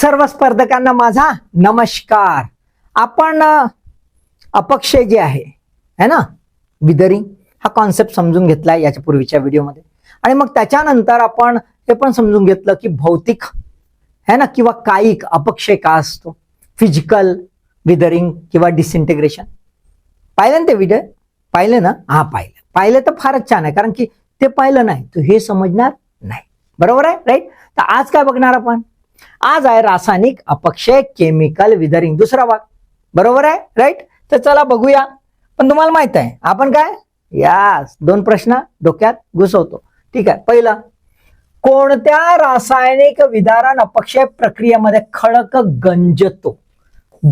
सर्व स्पर्धकांना माझा नमस्कार. आपण अपक्षय जे आहे है ना? विदरिंग हा कॉन्सेप्ट समजून घेतला याच्या पूर्वीच्या व्हिडिओमध्ये. आणि मग त्याच्यानंतर आपण हे पण समजून घेतलं की भौतिक है ना? किंवा कायिक अपक्षय का असतो? फिजिकल विदरिंग किंवा डिसइंटिग्रेशन पाहिलं ना ते व्हिडिओ पाहिलं ना? हा पाहिलं. पाहिलं तर फारच छान आहे कारण की ते पाहिलं नाही. तू हे समजणार नाही. बरोबर आहे? राईट तर आज काय बघणार आपण? आज आहे रासायनिक अपक्षय केमिकल विदरिंग. दुसरा भाग. बरोबर आहे? राईट तर चला बघूया. पण तुम्हाला माहीत आहे आपण काय? यास दोन प्रश्न डोक्यात घुसवतो. ठीक आहे. पहिला कोणत्या रासायनिक विदारण अपक्षय प्रक्रियेमध्ये खडक गंजतो?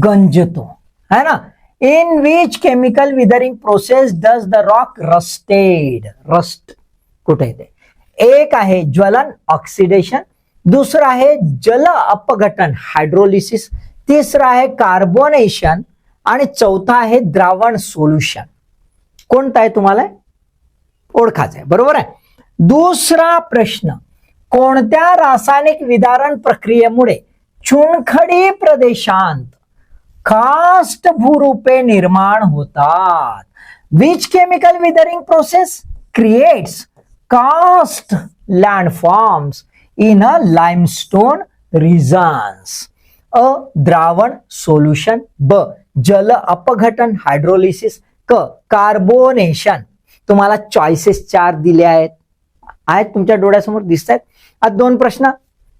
गंजतो. है ना? In which chemical weathering process does the rock rusted rust कुठे ते? एक आहे ज्वलन ऑक्सिडेशन दुसरं आहे जल अपघटन हायड्रोलिसिस तिसरं आहे कार्बोनेशन आणि चौथा आहे द्रावण सोल्युशन कोणता आहे तुम्हाला? ओळखायचं आहे. बरोबर आहे? दुसरा प्रश्न. कोणत्या रासायनिक विदारण प्रक्रियेमुळे चुनखडी प्रदेशांत कास्ट भूरूपे निर्माण होतात? Which chemical weathering process creates karst landforms in a limestone regions अ द्रावण सोल्युशन. ब जल अपघटन हायड्रोलिसिस. क कार्बोनेशन. तुम्हाला चॉईसेस चार दिले आहेत. आहेत तुमच्या डोळ्यासमोर दिसत आहेत आज दोन प्रश्न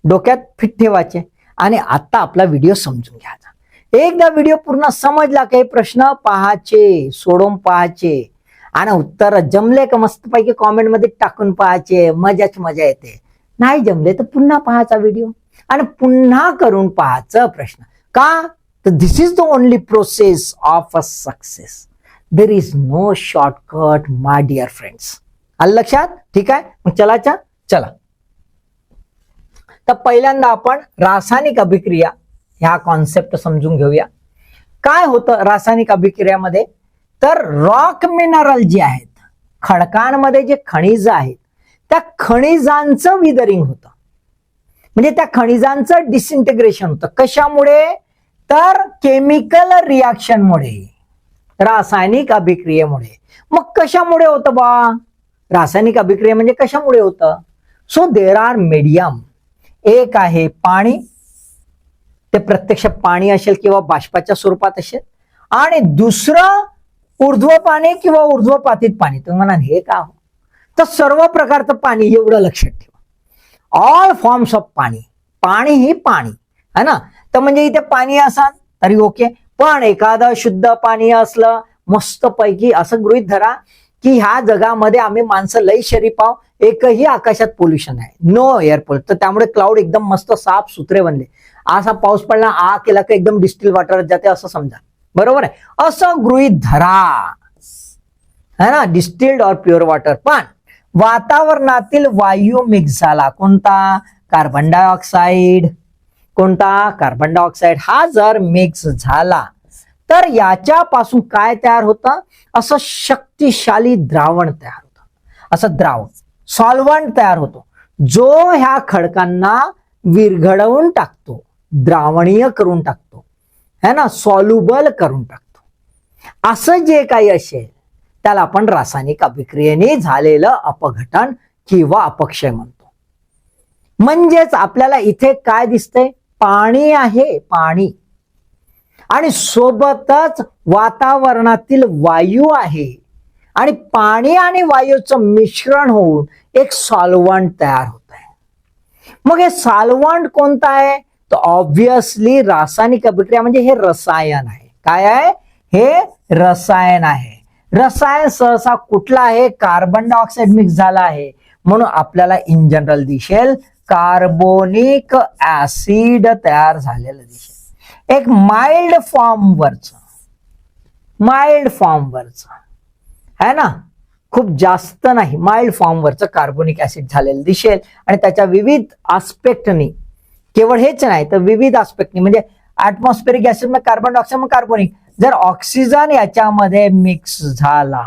डोक्यात फिट ठेवायचे. आणि आता आपला व्हिडिओ समजून घ्यायचा. एकदा व्हिडिओ पूर्ण समजला काही प्रश्न पाहायचे सोडून पाहायचे. आणि उत्तर जमले का मस्तपैकी कॉमेंटमध्ये टाकून पाहायचे. मजाच मजा येते. नाही जमले तर पुन्हा पाहायचा व्हिडिओ आणि पुन्हा करून पाहायचं प्रश्न. का? तर this is the only process of a success there is no shortcut my dear friends आलं लक्षात? ठीक आहे? मग चलाचा चला. तर पहिल्यांदा आपण रासायनिक अभिक्रिया ह्या कॉन्सेप्ट समजून घेऊया. काय होतं रासायनिक अभिक्रियामध्ये? तर रॉक मिनरल जे आहेत खडकांमध्ये जे खनिज आहेत त्या खनिजांचं विदरिंग होतं. म्हणजे त्या खनिजांचं डिसइंटिग्रेशन होतं. कशामुळे? तर केमिकल रिॲक्शनमुळे रासायनिक अभिक्रियेमुळे. मग कशामुळे होतं बा? रासायनिक अभिक्रिया म्हणजे कशामुळे होतं? सो देर आर मीडियम एक आहे पाणी. ते प्रत्यक्ष पाणी असेल किंवा बाष्पाच्या स्वरूपात असेल. आणि दुसरं ऊर्ध्व पाणी किंवा ऊर्ध्वपातीत पाणी. तुम्ही म्हणाल हे का हो? तर सर्व प्रकारचं पाणी एवढं लक्षात ठेवा. ऑल फॉर्म्स ऑफ पाणी. पाणी ही पाणी. है ना? तर म्हणजे इथे पाणी असाल तरी ओके. पण एखादं शुद्ध पाणी असलं मस्त पैकी असं गृहित धरा की ह्या जगामध्ये आम्ही माणसं लई शरीफ पाव एकही आकाशात पोल्युशन आहे. नो एअर पोल्युशन तर त्यामुळे क्लाउड एकदम मस्त साफ सुथरे बनले. असा पाऊस पडला आ केला की एकदम डिस्टिल वॉटर जाते असं समजा. बरोबर आहे? असं गृहित धरा. है ना? डिस्टिल्ड और प्युअर वॉटर पण वातावरणातील वायू मिक्स झाला. कोणता? कार्बन डायऑक्साईड कोणता? कार्बन डायऑक्साईड हा जर मिक्स झाला तर याच्यापासून काय तयार होतं? असं शक्तिशाली द्रावण तयार होतं. असं द्रावण सॉल्वंट तयार होतो. जो ह्या खडकांना विरघडवून टाकतो द्रावणीय करून टाकतो है ना? सॉल्युबल करून टाकतो. असं जे काही असेल त्याला आपण रासायनिक अभिक्रियेने झालेलं अपघटन किंवा अपक्षय म्हणतो. म्हणजेच आपल्याला इथे काय दिसतंय? पाणी आहे पाणी. आणि सोबतच वातावरणातील वायू आहे. आणि पाणी आणि वायूचं मिश्रण होऊन एक सॉल्वंट तयार होत आहे मग हे सॉल्वंट कोणतं आहे? तर ऑब्विसली रासायनिक अभिक्रिया म्हणजे हे रसायन आहे. काय आहे? हे रसायन आहे. रसायन सहसा कुठला आहे? कार्बन डायऑक्साईड मिक्स झाला आहे. म्हणून आपल्याला इन जनरल दिसेल कार्बोनिक ऍसिड तयार झालेलं दिसेल एक माइल्ड फॉर्मवरच माइल्ड फॉर्मवरच है ना? खूप जास्त नाही माइल्ड फॉर्मवरचं कार्बोनिक ऍसिड झालेलं दिसेल आणि त्याच्या विविध आस्पेक्टनी केवळ हेच नाही तर विविध आस्पेक्टनी म्हणजे ऍटमॉस्फेरिक ऍसिड मग कार्बन डायऑक्साईड मग कार्बोनिक जर ऑक्सिजन याच्यामध्ये मिक्स झाला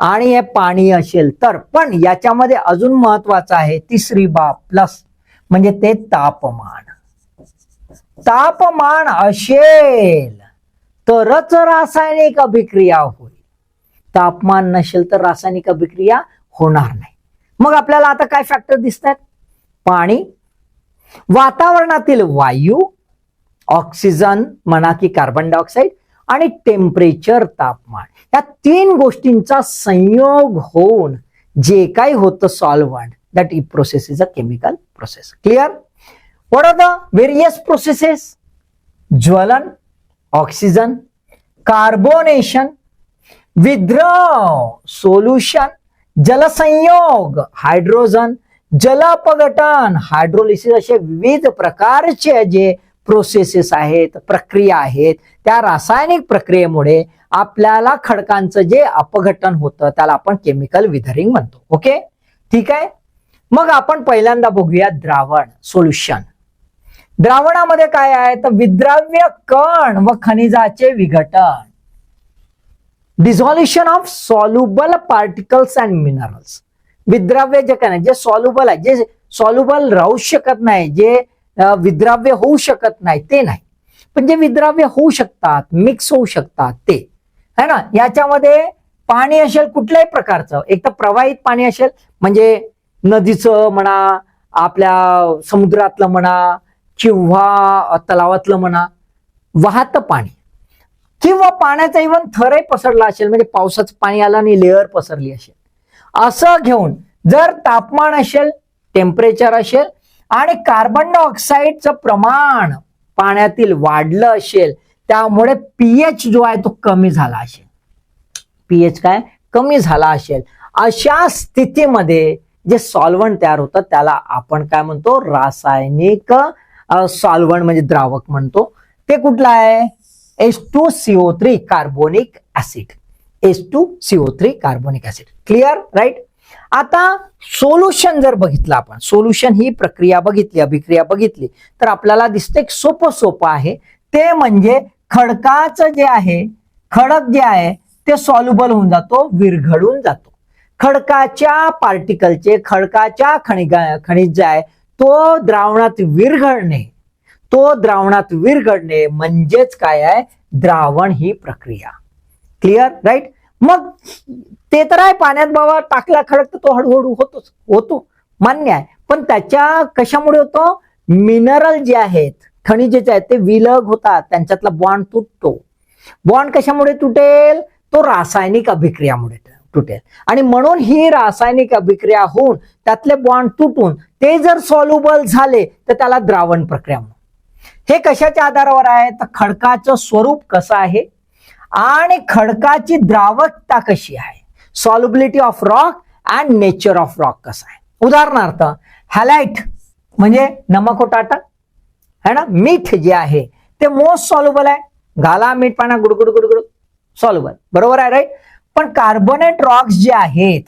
आणि हे पाणी असेल तर पण याच्यामध्ये अजून महत्वाचं आहे तिसरी बाब प्लस म्हणजे ते तापमान. तापमान असेल तरच रासायनिक अभिक्रिया होईल. तापमान नसेल तर रासायनिक अभिक्रिया होणार नाही. मग आपल्याला आता काय फॅक्टर दिसतात? पाणी. वातावरणातील वायू ऑक्सिजन म्हणा की कार्बन डायऑक्साईड आणि टेम्परेचर तापमान. या तीन गोष्टींचा संयोग होऊन जे काही होतं solvent that the process is a chemical process clear what are the various processes ज्वलन ऑक्सिजन कार्बोनेशन विद्रव सोल्युशन जलसंयोग हायड्रोजन जलपगटन हायड्रोलिसिस असे विविध प्रकारचे जे प्रोसेसेस आहेत प्रक्रिया आहेत त्या रासायनिक प्रक्रियेमुळे आपल्याला खडकांचं जे अपघटन होतं त्याला आपण केमिकल विधरिंग म्हणतो. ओके ठीक आहे? मग आपण पहिल्यांदा बघूया द्रावण सोल्युशन द्रावणामध्ये काय आहे? तर विद्राव्य कण व खनिजाचे विघटन. Dissolution of soluble particles and minerals विद्राव्य जे काय नाही, जे सॉल्युबल आहे जे सॉल्युबल राहू शकत नाही जे विद्राव्य होऊ शकत नाही ते नाही. म्हणजे विद्राव्य होऊ शकतात मिक्स होऊ शकतात ते. है ना? याच्यामध्ये पाणी असेल कुठल्याही प्रकारचं. एक तर प्रवाहित पाणी असेल म्हणजे नदीचं म्हणा आपल्या समुद्रातलं म्हणा किंवा तलावातलं म्हणा वाहत पाणी. किंवा पाण्याचा इव्हन थरही पसरला असेल म्हणजे पावसाचं पाणी आलं आणि लेअर पसरली असेल. असं घेऊन जर तापमान असेल टेम्परेचर असेल आणि कार्बन डायऑक्साईडचं प्रमाण पाण्यातील वाढलं असेल त्यामुळे पीएच जो आहे तो कमी झाला असेल. पीएच काय? कमी झाला असेल. अशा स्थितीमध्ये जे सॉल्वंट तयार होतं त्याला आपण काय म्हणतो? रासायनिक सॉल्वंट म्हणजे द्रावक म्हणतो. ते कुठलं आहे? S two CO three carbonic acid S two CO three carbonic acid clear right आता सोल्युशन जर बघितलं आपण सोल्युशन ही प्रक्रिया बघितली अभिक्रिया बघितली तर आपल्याला दिसते एक सोपं सोपं आहे. ते म्हणजे खडकाचं जे आहे खडक जे आहे ते सॉल्युबल होऊन जातो विरघळून जातो. खडकाच्या पार्टिकलचे खडकाच्या खनिज खनिज जे आहे तो द्रावणात विरघळणे. तो द्रावणात विरघळणे म्हणजेच काय आहे? द्रावण ही प्रक्रिया. क्लिअर राईट मग ते तर आहे पाण्यात बाबा टाकला खडक तर तो हळूहळू होतोच होतो मान्य आहे. पण त्याच्या कशामुळे होतो? मिनरल जे आहेत खनिजे जे आहेत ते विलग होतात त्यांच्यातला बॉन्ड तुटतो. बॉन्ड कशामुळे तुटेल? तो रासायनिक अभिक्रियामुळे तुटेल. आणि म्हणून ही रासायनिक अभिक्रिया होऊन त्यातले बॉन्ड तुटून ते जर सॉल्युबल झाले तर त्याला द्रावण प्रक्रिया म्हणून. हे कशाच्या आधारावर आहे? तर खडकाचं स्वरूप कसं आहे? आणि खडकाची द्रावकता कशी आहे? Solubility of rock and nature of rock कसा आहे? उदाहरणार्थ हॅलाइट म्हणजे नमकोटाटा है ना? मीठ जे आहे ते मोस्ट सॉल्युबल आहे. घाला मीठ पाण्या गुडगुड गुडगुड सॉल्युबल बरोबर आहे राईट पण कार्बोनेट रॉक्स जे आहेत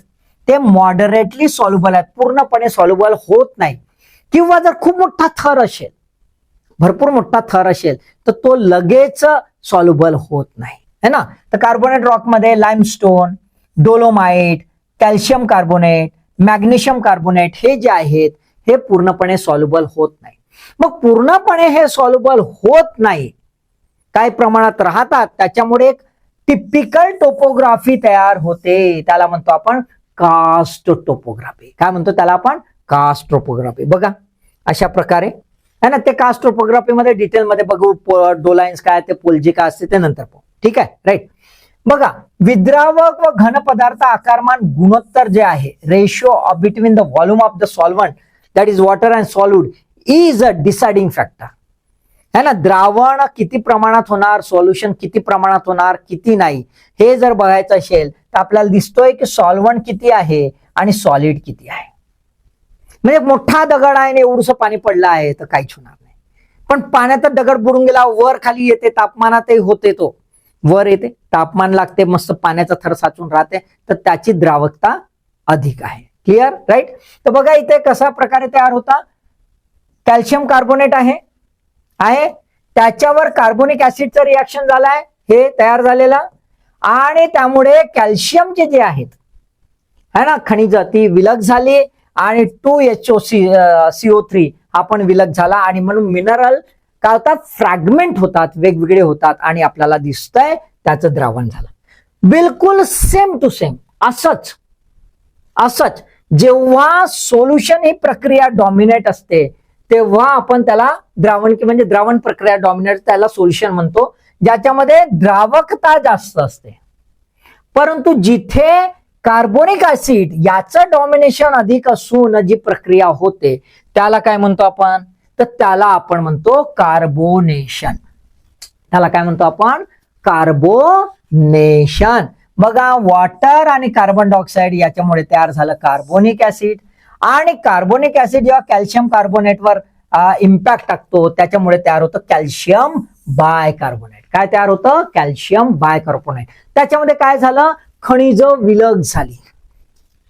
ते मॉडरेटली सॉल्युबल आहेत. पूर्णपणे सॉल्युबल होत नाही. किंवा जर खूप मोठा थर असेल भरपूर मोठा थर असेल तर तो लगेच सॉल्युबल होत नाही. है ना? तर carbonate रॉकमध्ये limestone dolomite calcium carbonate magnesium carbonate हे जे आहेत हे पूर्णपणे सॉल्युबल होत नाही. मग पूर्णपणे हे सॉल्युबल होत नाही काही प्रमाणात राहतात? त्याच्यामुळे एक टिपिकल टोपोग्राफी तयार होते. त्याला म्हणतो आपण कास्ट टोपोग्राफी काय म्हणतो त्याला आपण? कास्ट टोपोग्राफी बघा अशा प्रकारे. है ना? ते कास्ट टोपोग्राफीमध्ये डिटेलमध्ये बघू डोलाइन्स काय ते पोलजी काय असते ते नंतर पाहू. ठीक आहे? राईट बघा विद्रावक व घन पदार्थ आकारमान गुणोत्तर जे आहे ratio between the volume of the solvent that is water and solute is a deciding factor है ना? द्रावण किती प्रमाणात होणार सॉल्युशन किती प्रमाणात होणार किती नाही हे जर बघायचं असेल तर आपल्याला दिसतोय की सॉल्वंट किती आहे आणि सॉलिड किती आहे. म्हणजे मोठा दगड आहे आणि एवढंसं पाणी पडलं आहे तर काहीच होणार नाही. पण पाण्यात दगड बुडून गेला वर खाली येते तापमानातही होते तो. वर येते तापमान लागते मस्त पाण्याचा थर साचून राहते तर त्याची द्रावकता अधिक आहे. क्लिअर राईट तर बघा इथे कशा प्रकारे तयार होता. कॅल्शियम कार्बोनेट आहे. आहे. त्याच्यावर कार्बोनिक ऍसिडचं रिॲक्शन झालंय. हे तयार झालेलं. आणि त्यामुळे कॅल्शियमचे जे आहेत है ना खनिज ती विलग झाली. आणि two H O C CO three आपण विलग झाला. आणि म्हणून मिनरल काय होतात फ्रॅगमेंट होतात वेगवेगळे होतात आणि आपल्याला दिसतंय त्याचं द्रावण झालं. बिलकुल सेम टू सेम असंच. असंच. जेव्हा सोल्युशन ही प्रक्रिया डॉमिनेट असते तेव्हा आपण त्याला द्रावण की म्हणजे द्रावण प्रक्रिया डॉमिनेट त्याला सोल्युशन म्हणतो ज्याच्यामध्ये द्रावकता जास्त असते. परंतु जिथे कार्बोनिक ऍसिड याचं डॉमिनेशन अधिक असून जी प्रक्रिया होते त्याला काय म्हणतो आपण? तर त्याला आपण म्हणतो कार्बोनेशन त्याला काय म्हणतो आपण? कार्बोनेशन बघा वॉटर आणि कार्बन डायऑक्साईड याच्यामुळे तयार झालं कार्बोनिक ऍसिड आणि कार्बोनिक ऍसिड जेव्हा कॅल्शियम कार्बोनेटवर इम्पॅक्ट टाकतो. त्याच्यामुळे तयार होतं कॅल्शियम बाय कार्बोनेट काय तयार होतं? कॅल्शियम बाय कार्बोनेट त्याच्यामध्ये काय झालं? खनिज विलग झाली.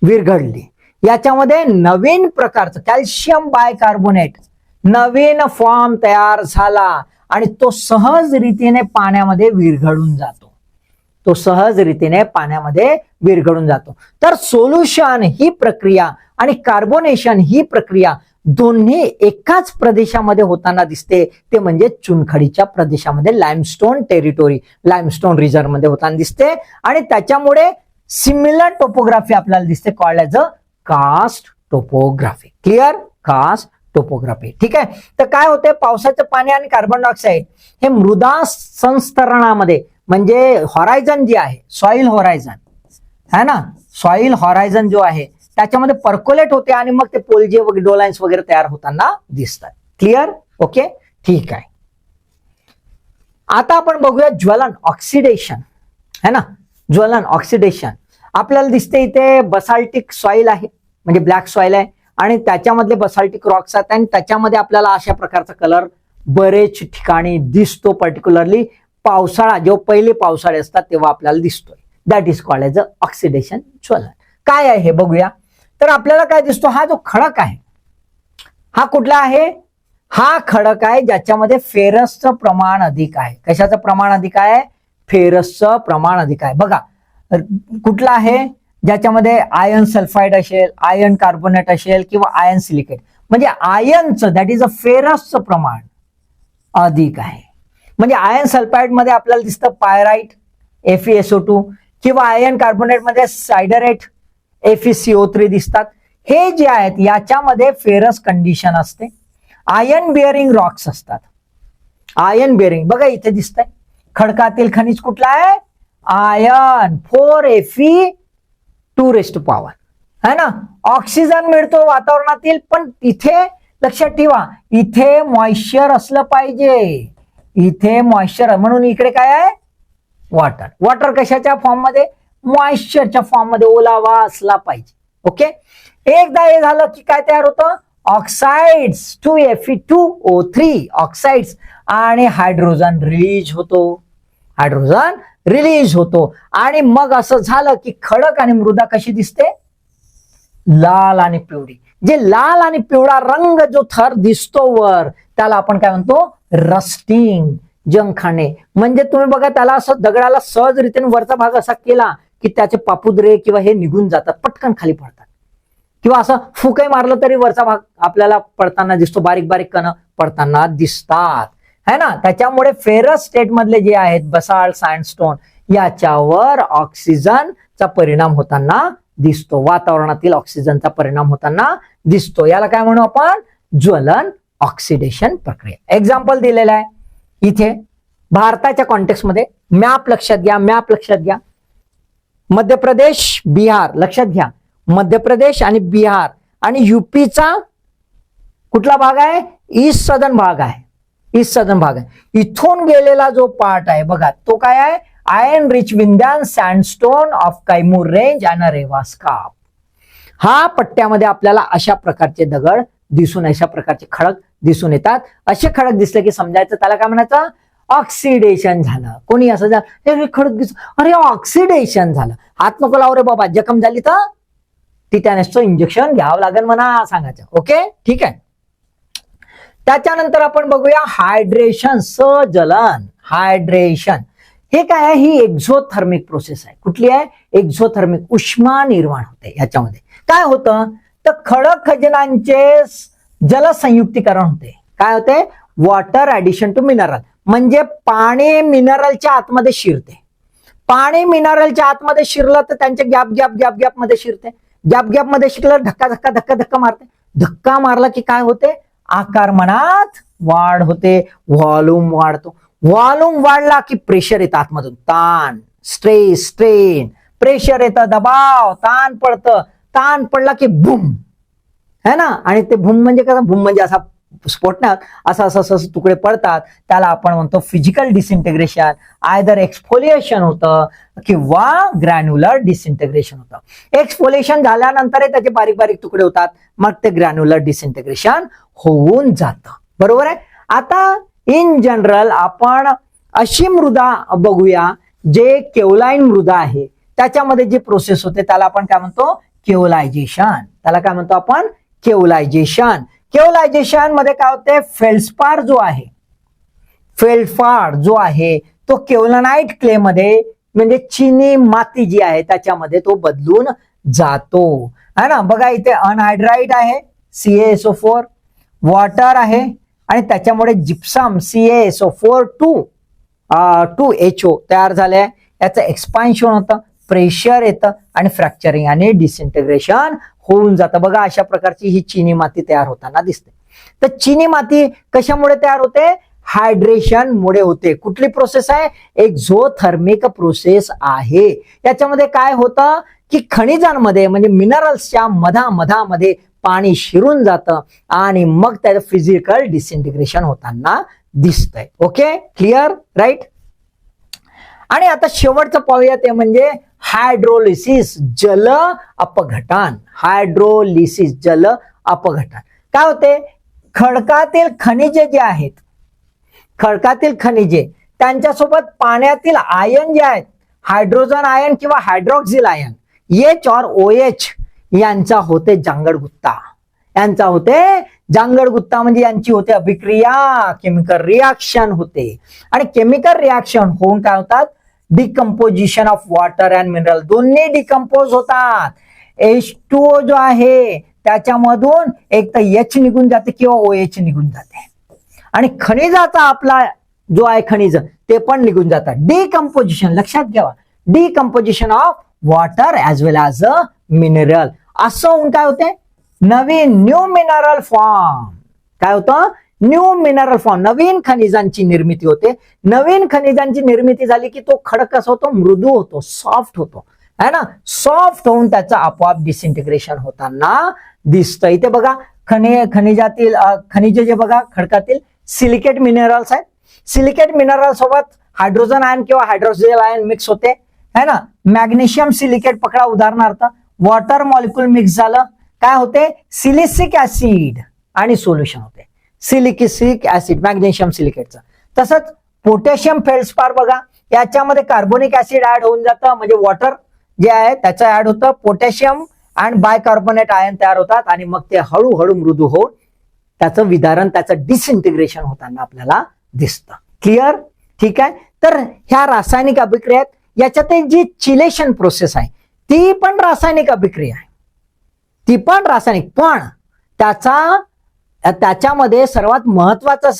विरघडली याच्यामध्ये नवीन प्रकारचं कॅल्शियम बाय कार्बोनेट नवीन फॉर्म तयार झाला आणि तो सहज रीतीने पाण्यामध्ये विरघळून जातो. तो सहज रीतीने पाण्यामध्ये विरघळून जातो. तर सोल्युशन ही प्रक्रिया आणि कार्बोनेशन ही प्रक्रिया दोन्ही एकाच प्रदेशामध्ये होताना दिसते. ते म्हणजे चुनखडीच्या प्रदेशामध्ये लाईमस्टोन टेरिटोरी लाईमस्टोन रिजनमध्ये होताना दिसते. आणि त्याच्यामुळे सिमिलर टोपोग्राफी आपल्याला दिसते. Called as a karst topography clear karst topography. ठीक आहे? तर काय होते पावसाचं पाणी आणि कार्बन डायऑक्साईड हे मृदा संस्तरणामध्ये म्हणजे हॉरायझन जे आहे सॉइल हॉरायझन है ना? सॉइल हॉरायझन जो आहे त्याच्यामध्ये पर्कोलेट होते आणि मग ते पोलजे वगैरे डोलाइन्स वगैरे तयार होताना दिसतात. क्लिअर ओके ठीक आहे. आता आपण बघूया ज्वलन ऑक्सिडेशन है ना? ज्वलन ऑक्सिडेशन आपल्याला दिसते इथे बसाल्टिक सॉइल आहे म्हणजे ब्लॅक सॉइल आहे. आणि त्याच्यामधले बसाल्टिक रॉक्स आहेत आणि त्याच्यामध्ये आपल्याला अशा प्रकारचा कलर बरेच ठिकाणी दिसतो पर्टिक्युलरली पावसाळा जेव्हा पहिले पावसाळे असतात तेव्हा आपल्याला दिसतोय. That is called as a oxidation ज्वलन काय आहे हे बघूया. तर आपल्याला काय दिसतो? हा जो खडक आहे हा कुठला आहे? हा खडक आहे ज्याच्यामध्ये फेरसचं प्रमाण अधिक आहे. कशाचं प्रमाण अधिक आहे? फेरसचं प्रमाण अधिक आहे. बघा कुठला आहे? ज्याच्यामध्ये आयर्न सल्फाईड असेल आयर्न कार्बोनेट असेल किंवा आयर्न सिलिकेट म्हणजे आयर्नचं दॅट इज अ फेरसचं प्रमाण अधिक आहे. म्हणजे आयर्न सल्फाईडमध्ये आपल्याला दिसतं पायराईट एफईएसओ टू किंवा आयर्न कार्बोनेटमध्ये सायडरेट एफईसीओ थ्री दिसतात. हे जे आहेत याच्यामध्ये फेरस कंडिशन असते. आयर्न बिअरिंग रॉक्स असतात. आयर्न बिअरिंग बघा इथे दिसतंय. खडकातील खनिज कुठला आहे? आयर्न फोर एफी टू रेस्ट पॉवर. है ना? ऑक्सिजन मिळतो वातावरणातील पण इथे लक्षात ठेवा इथे मॉइश्चर असलं पाहिजे. इथे मॉइश्चर म्हणून इकडे काय आहे? वॉटर वॉटर कशाच्या फॉर्ममध्ये? मॉइश्चरच्या फॉर्ममध्ये ओलावा असला पाहिजे. ओके एकदा हे झालं की काय तयार होतं? Oxides two F two O three oxides आणि हायड्रोजन रिलीज होतो. हायड्रोजन रिलीज होतो. आणि मग असं झालं की खडक आणि मृदा कशी दिसते? लाल आणि पिवळी. जे लाल आणि पिवळा रंग जो थर दिसतो वर त्याला आपण काय म्हणतो? रस्टिंग जंखाणे म्हणजे तुम्ही बघा त्याला असं दगडाला सहज रीतीने वरचा भाग असा केला की त्याचे पापुद्रे किंवा हे निघून जातात पटकन खाली पडतात. किंवा असं फुकही मारलं तरी वरचा भाग आपल्याला पडताना दिसतो बारीक बारीक कण पडताना दिसतात. है ना? त्याच्यामुळे फेरस स्टेट मधले जे आहेत बसाल्ट सँडस्टोन याच्यावर ऑक्सिजनचा परिणाम होताना दिसतो. वातावरणातील ऑक्सिजनचा परिणाम होताना दिसतो. याला काय म्हणू आपण? ज्वलन ऑक्सिडेशन प्रक्रिया. एक्झाम्पल दिलेलं आहे. इथे भारताच्या कॉन्टेक्समध्ये मॅप लक्षात घ्या मॅप लक्षात घ्या. मध्य प्रदेश बिहार लक्षात घ्या. मध्य प्रदेश आणि बिहार आणि युपीचा कुठला भाग आहे? ईस्ट सदन भाग आहे. ईस्ट सदन भाग आहे. इथून गेलेला जो पार्ट आहे बघा तो काय आहे? Iron rich Vindhyan sandstone of Kaimur range and रेवास्काप हा पट्ट्यामध्ये आपल्याला अशा प्रकारचे दगड दिसून अशा प्रकारचे खडक दिसून येतात. असे खडक दिसले की समजायचं त्याला काय म्हणायचं? ऑक्सिडेशन झालं. कोणी असं झालं खडक दिस अरे ऑक्सिडेशन झालं. हात नको लाव रे बाबा जखम झाली तर? टिटॅनसचं इंजेक्शन घ्यावं लागेल म्हणा सांगायचं. ओके ठीक आहे? त्याच्यानंतर आपण बघूया हायड्रेशन सजलन. हायड्रेशन हे काय आहे? ही एक्झोथर्मिक प्रोसेस आहे. कुठली आहे? एक्झोथर्मिक उष्मा निर्माण होते याच्यामध्ये. काय होतं? तर खडक खजनांचे जलसंयुक्तीकरण होते. काय होते? वॉटर ऍडिशन टू मिनरल म्हणजे पाणी मिनरलच्या आतमध्ये शिरते. पाणी मिनरलच्या आतमध्ये शिरलं तर त्यांच्या गॅप गॅप गॅप गॅपमध्ये शिरते. गॅप गॅपमध्ये शिरलं धक्का धक्का धक्का धक्का मारते. धक्का मारला की काय होते? आकारमनात वाढ होते व्हॉल्यूम वाढतो. व्हॉल्यूम वाढला की प्रेशर येतं आतमधून. ताण स्ट्रेस स्ट्रेन प्रेशर येतं दबाव ताण पडतं. ताण पडला की भूम है ना? आणि ते भूम म्हणजे कसं? भूम म्हणजे असा स्फोटण्यात असं असं असं तुकडे पडतात. त्याला आपण म्हणतो फिजिकल डिसइंटिग्रेशन आयदर एक्सफोलिएशन होतं किंवा ग्रॅन्युलर डिसइंटिग्रेशन होतं. एक्सफोलिएशन झाल्यानंतर त्याचे बारीक बारीक तुकडे होतात. मग ते ग्रॅन्युलर डिसइंटिग्रेशन होऊन जातं. बरोबर आहे? आता इन जनरल आपण अशी मृदा बघूया जे केवलाईन मृदा आहे त्याच्यामध्ये जी प्रोसेस होते त्याला आपण काय म्हणतो? केवलायझेशन. त्याला काय म्हणतो आपण? केवलायझेशन. केवलायझेशनमध्ये काय होते? फेल्सपार जो आहे फेल्डफार जो आहे तो केवलनाईट क्ले मध्ये म्हणजे चिनी माती जी आहे त्याच्यामध्ये तो बदलून जातो. है ना? बघा इथे अनहायड्राईट आहे सीएसओ फोर वॉटर आहे आणि त्याच्यामुळे gypsum C S four two two H O तयार झाले याचं एक्सपान्शन होतं प्रेशर येतं आणि फ्रॅक्चरिंग आणि डिसइंटिग्रेशन होऊन जातं. बघा अशा प्रकारची ही चिनी माती तयार होताना दिसते. तर चिनी माती कशामुळे तयार होते? हायड्रेशन मुळे होते. कुठली प्रोसेस आहे? एक झोथर्मिक प्रोसेस आहे. याच्यामध्ये काय होतं? की खनिजांमध्ये म्हणजे मिनरल्सच्या मधा मधामध्ये पाणी शिरून जातं आणि मग त्याचं फिजिकल डिसइंटिग्रेशन होताना दिसतंय. ओके क्लिअर राईट आणि आता शेवटचं पाहूया ते म्हणजे हायड्रोलिसिस जल अपघटन. हायड्रोलिसिस जल अपघटन. काय होते खडकातील खनिजे जे आहेत खडकातील खनिजे त्यांच्यासोबत पाण्यातील आयन जे आहेत हायड्रोजन आयन किंवा हायड्रॉक्झिल आयन एच और ओ एच यांचा होते जांगड गुत्ता यांचा होते जांगड गुत्ता म्हणजे यांची होते अभिक्रिया केमिकल रिॲक्शन होते. आणि केमिकल रिॲक्शन होऊन काय होतात? Decomposition of water and mineral दोन्ही डिकम्पोज होतात. एच टू ओ जो आहे त्याच्यामधून एक तर एच निघून जाते किंवा ओ एच निघून जाते. आणि खनिजाचा आपला जो आहे खनिज ते पण निघून जातात. डिकम्पोजिशन लक्षात घ्यावा. Decomposition of water as well as a mineral असं होऊन काय होते? नवीन न्यू मिनरल फॉर्म काय होतं? न्यू मिनरल फॉर्म नवीन खनिजांची निर्मिती होते. नवीन खनिजांची निर्मिती झाली की तो खडक कसा होतो? मृदू होतो सॉफ्ट होतो. है ना? सॉफ्ट होऊन त्याचं आपोआप डिसइंटिग्रेशन होताना दिसतं इथे बघा खनि खनिजातील खनिजे जे बघा खडकातील सिलिकेट मिनरल्स आहेत. सिलिकेट मिनरल सोबत हायड्रोजन आयन किंवा हायड्रोजन आयन मिक्स होते. है ना? मॅग्नेशियम सिलिकेट पकडा उदाहरणार्थ. वॉटर मॉलिक्युल मिक्स झालं. काय होते? सिलिसिक ऍसिड आणि सोल्युशन होते. सिलिकिसिक ऍसिड मॅग्नेशियम सिलिकेटचं. तसंच पोटॅशियम फेल्सपार बघा. याच्यामध्ये कार्बोनिक ऍसिड ऍड होऊन जातं म्हणजे वॉटर जे आहे त्याचं ऍड होतं. पोटॅशियम आणि बायकार्बोनेट आयन तयार होतात आणि मग ते हळूहळू मृदू होऊन त्याचं विदारण त्याचं डिसइंटिग्रेशन होताना आपल्याला दिसतं. क्लिअर ठीक आहे? तर ह्या रासायनिक अभिक्रियात याच्यात जी चिलेशन प्रोसेस आहे ती पण रासायनिक अभिक्रिया आहे. ती पण रासायनिक पण त्याचा त्याच्यामध्ये सर्वात महत्त्वाचा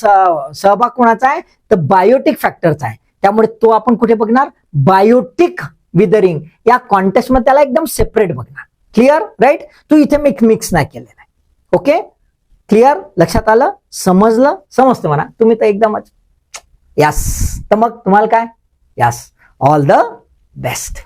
सहभाग कोणाचा आहे? तर बायोटिक फॅक्टरचा आहे. त्यामुळे तो आपण कुठे बघणार? बायोटिक विदरिंग या कॉन्टेस्टमध्ये त्याला एकदम सेपरेट बघणार. क्लिअर राईट तू इथे मिक्स मिक्स नाही केलेला आहे. ओके क्लिअर लक्षात आलं? समजलं? समजतं म्हणा. तुम्ही तर एकदमच यास तर मग तुम्हाला काय? यास ऑल द बेस्ट